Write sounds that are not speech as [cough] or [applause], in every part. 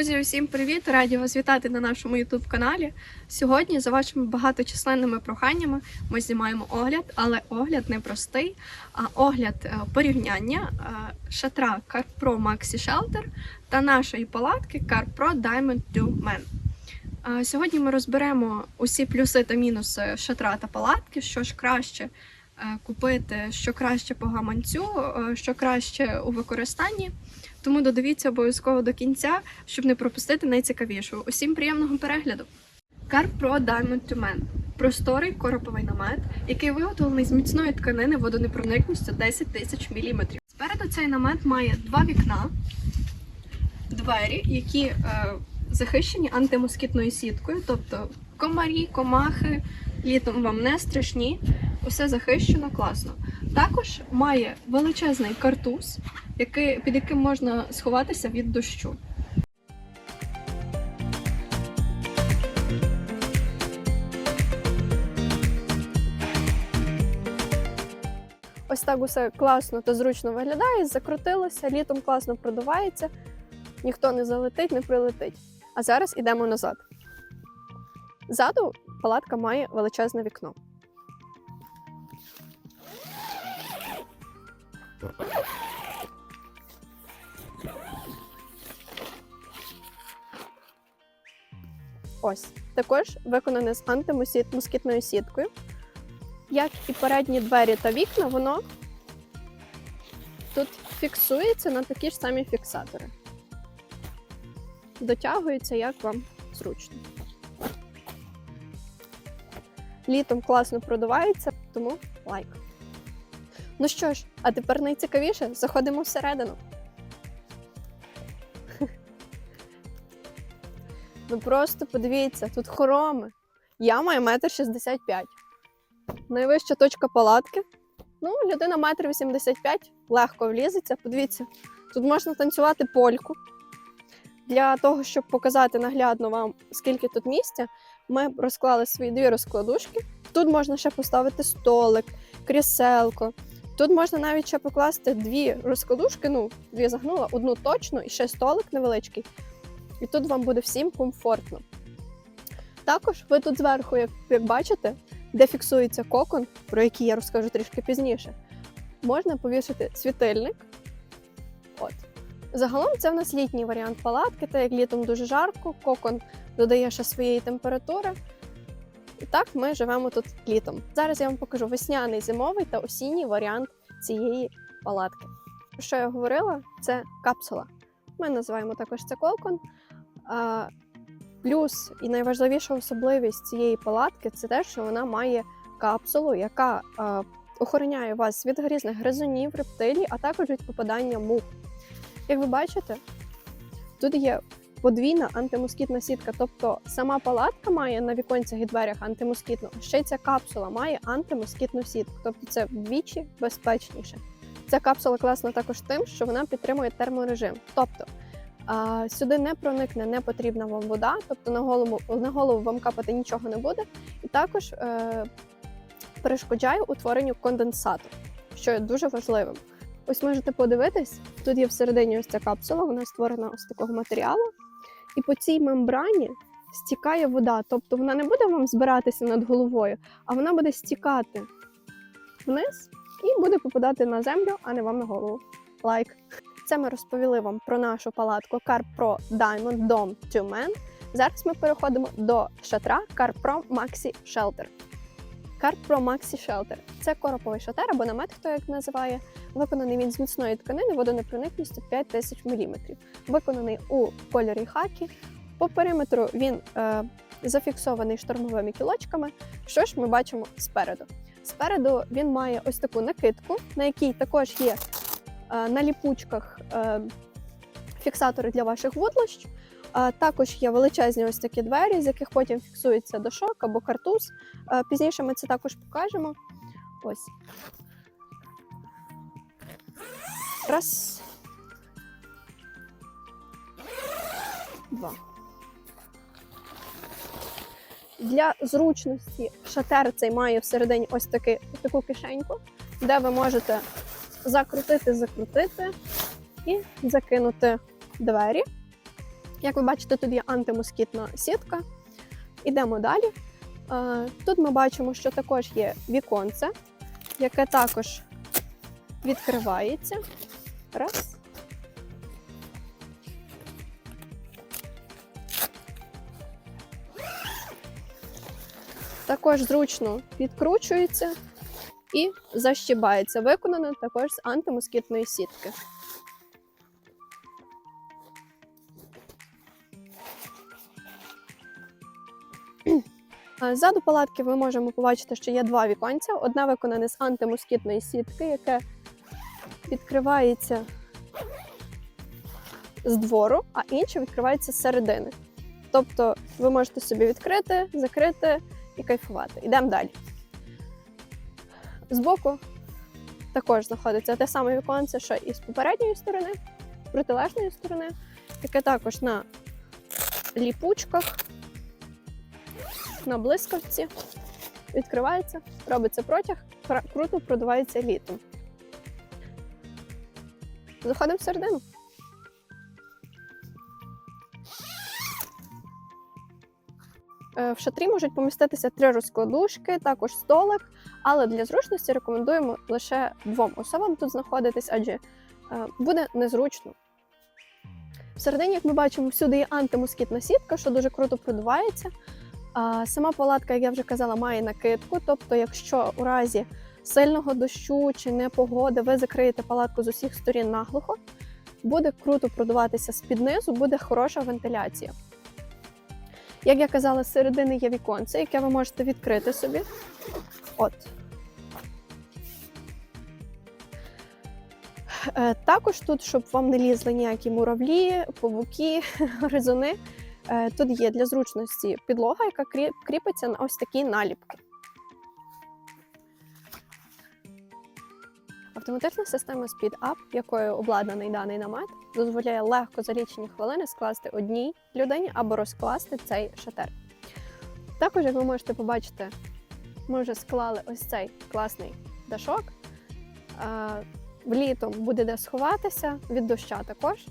Друзі, усім привіт! Раді вас вітати на нашому youtube каналі. Сьогодні, за вашими багаточисленними проханнями, ми знімаємо огляд, але огляд не простий, а огляд е, порівняння е, шатра CarPro Maxi Shelter та нашої палатки CarPro Diamond 2 Man. Е, Сьогодні ми розберемо усі плюси та мінуси шатра та палатки, що ж краще купити, що краще по гаманцю, що краще у використанні. Тому додивіться обов'язково до кінця, щоб не пропустити найцікавішу. Усім приємного перегляду! CarPro Diamond to Man – просторий короповий намет, який виготовлений з міцної тканини водонепроникністю 10 тисяч мм. Спереду цей намет має два вікна, двері, які е, захищені антимоскітною сіткою, тобто комарі, комахи літом вам не страшні, усе захищено класно. Також має величезний картуз, який, під яким можна сховатися від дощу. Ось так усе класно та зручно виглядає, закрутилося, літом класно продувається, ніхто не залетить, не прилетить. А зараз йдемо назад. Ззаду палатка має величезне вікно. Ось також виконане з антимоскітною сіткою. Як і передні двері та вікна, воно тут фіксується на такі ж самі фіксатори. Дотягується, як вам зручно. Літом класно продувається, тому лайк. Ну що ж, а тепер найцікавіше заходимо всередину. Ви просто подивіться, тут хороми. Я маю метр шістдесят п'ять. Найвища точка палатки. Ну, людина метр вісімдесят п'ять, легко влізеться. Подивіться, тут можна танцювати польку. Для того, щоб показати наглядно вам, скільки тут місця, ми розклали свої дві розкладушки. Тут можна ще поставити столик, кріселко. Тут можна навіть ще покласти дві розкладушки, ну, дві загнула, одну точно і ще столик невеличкий. І тут вам буде всім комфортно. Також ви тут зверху, як, як бачите, де фіксується кокон, про який я розкажу трішки пізніше, можна повішати світильник. От. Загалом це в нас літній варіант палатки, так як літом дуже жарко, кокон додає ще своєї температури. І так ми живемо тут літом. Зараз я вам покажу весняний, зимовий та осінній варіант цієї палатки. Про що я говорила? Це капсула. Ми називаємо також це кокон. Плюс і найважливіша особливість цієї палатки це те, що вона має капсулу, яка охороняє вас від грізних гризунів, рептилій, а також від попадання мух. Як ви бачите, тут є подвійна антимоскітна сітка, тобто сама палатка має на віконцях і дверях антимоскітну, ще ця капсула має антимоскітну сітку, тобто це вдвічі безпечніше. Ця капсула класна також тим, що вона підтримує терморежим. Тобто сюди не проникне непотрібна вам вода, тобто на голову, на голову вам капати нічого не буде, і також е, перешкоджає утворенню конденсату, що є дуже важливим. Ось можете подивитись, тут є всередині ось ця капсула, вона створена з такого матеріалу, і по цій мембрані стікає вода, тобто вона не буде вам збиратися над головою, а вона буде стікати вниз і буде попадати на землю, а не вам на голову. Лайк. Це ми розповіли вам про нашу палатку CarPro Diamond Dome 2 Man. Зараз ми переходимо до шатра CarPro Maxi Shelter. CarPro Maxi Shelter – це короповий шатер або намет, хто як називає. Виконаний він з міцної тканини водонепроникністю 5000 мм. Виконаний у кольорі хакі. По периметру він е, зафіксований штормовими кілочками. Що ж ми бачимо спереду? Спереду він має ось таку накидку, на якій також є на ліпучках е, фіксатори для ваших вудлищ. Е, також є величезні ось такі двері, з яких потім фіксується дошок або картуз. Е, пізніше ми це також покажемо. Ось. Раз. Два. Для зручності шатер цей має всередині ось таки, таку кишеньку, де ви можете закрутити, закрутити і закинути двері. Як ви бачите, тут є антимоскітна сітка. Ідемо далі. Е, Тут ми бачимо, що також є віконце, яке також відкривається. Раз. Також зручно відкручується і защібається. Виконано також з антимоскітної сітки. Ззаду палатки ми можемо побачити, що є два віконця. Одне виконане з антимоскітної сітки, яке відкривається з двору, а інше відкривається з середини. Тобто ви можете собі відкрити, закрити і кайфувати. Йдемо далі. Збоку також знаходиться те саме віконце, що і з попередньої сторони, протилежної сторони, яке також на ліпучках, на блискавці. Відкривається, робиться протяг, круто продувається літом. Заходимо всередину. Е, В шатрі можуть поміститися три розкладушки, також столик, але для зручності рекомендуємо лише двом особам тут знаходитись, адже е, буде незручно. Всередині, як ми бачимо, всюди є антимоскітна сітка, що дуже круто продувається. Сама палатка, як я вже казала, має накидку. Тобто, якщо у разі сильного дощу чи непогоди ви закриєте палатку з усіх сторін наглухо, буде круто продуватися з-під низу, буде хороша вентиляція. Як я казала, з середини є віконце, яке ви можете відкрити собі. От. Е, Також тут, щоб вам не лізли ніякі муравлі, павуки, [laughs] гризуни, е, тут є для зручності підлога, яка кріпиться на ось такі наліпки. Автоматична система Speed Up, якою обладнаний даний намет, дозволяє легко за лічені хвилини скласти одній людині або розкласти цей шатер. Також, як ви можете побачити, ми вже склали ось цей класний дашок. Е, Літом буде де сховатися від доща також.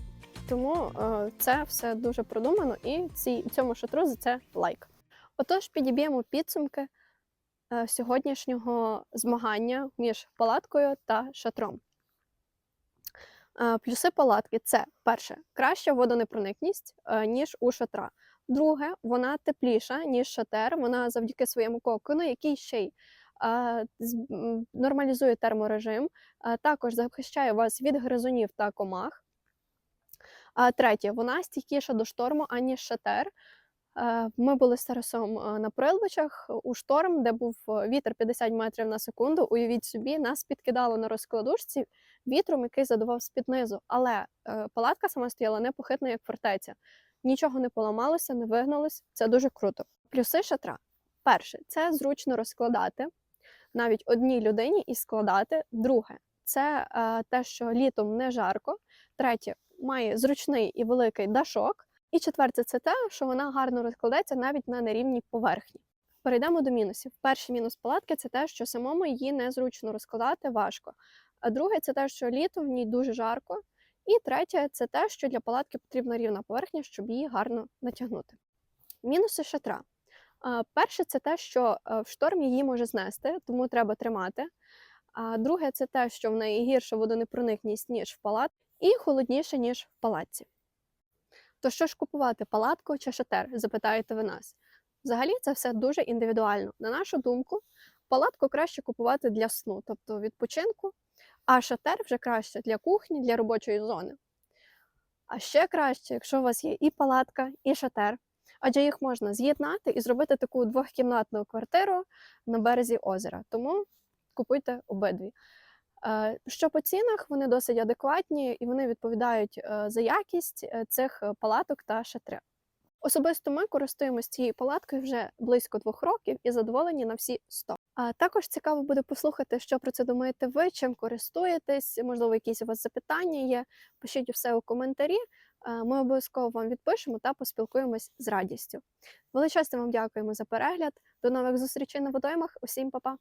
Тому е, це все дуже продумано і цьому шатру за це лайк. Отож, підіб'ємо підсумки е, сьогоднішнього змагання між палаткою та шатром. Плюси палатки це перше, краща водонепроникність, ніж у шатра. Друге, вона тепліша, ніж шатер. Вона завдяки своєму кокону, який ще й м, нормалізує терморежим, е, також захищає вас від гризунів та комах. А третє, вона стійкіша до шторму, аніж шатер. Ми були з Тарасом на Прилбичах у шторм, де був вітер 50 метрів на секунду. Уявіть собі, нас підкидало на розкладушці вітром, який задував з-під низу. Але е, палатка сама стояла непохитна, як фортеця. Нічого не поламалося, не вигналось. Це дуже круто. Плюси шатра. Перше, це зручно розкладати навіть одній людині і складати. Друге, це е, те, що літом не жарко. Третє, має зручний і великий дашок. І четверте, це те, що вона гарно розкладеться навіть на нерівній поверхні. Перейдемо до мінусів. Перший мінус палатки це те, що самому її незручно розкладати важко. А друге, це те, що літом в ній дуже жарко. І третє, це те, що для палатки потрібна рівна поверхня, щоб її гарно натягнути. Мінуси шатра. Перше, це те, що е, в шторм її може знести, тому треба тримати. А друге, це те, що в неї гірша водонепроникність, ніж в палат, і холодніше, ніж в палатці. То що ж купувати палатку чи шатер? Запитаєте ви нас. Взагалі це все дуже індивідуально. На нашу думку, палатку краще купувати для сну, тобто відпочинку, а шатер вже краще для кухні, для робочої зони. А ще краще, якщо у вас є і палатка, і шатер, адже їх можна з'єднати і зробити таку двохкімнатну квартиру на березі озера. Тому купуйте обидві. Е, Що по цінах, вони досить адекватні і вони відповідають е, за якість е, цих палаток та шатрів. Особисто ми користуємося цією палаткою вже близько двох років і задоволені на всі 100. А також цікаво буде послухати, що про це думаєте ви, чим користуєтесь, можливо, якісь у вас запитання є. Пишіть все у коментарі. Ми обов'язково вам відпишемо та поспілкуємось з радістю. Величезно вам дякуємо за перегляд. До нових зустрічей на водоймах. Усім па-па!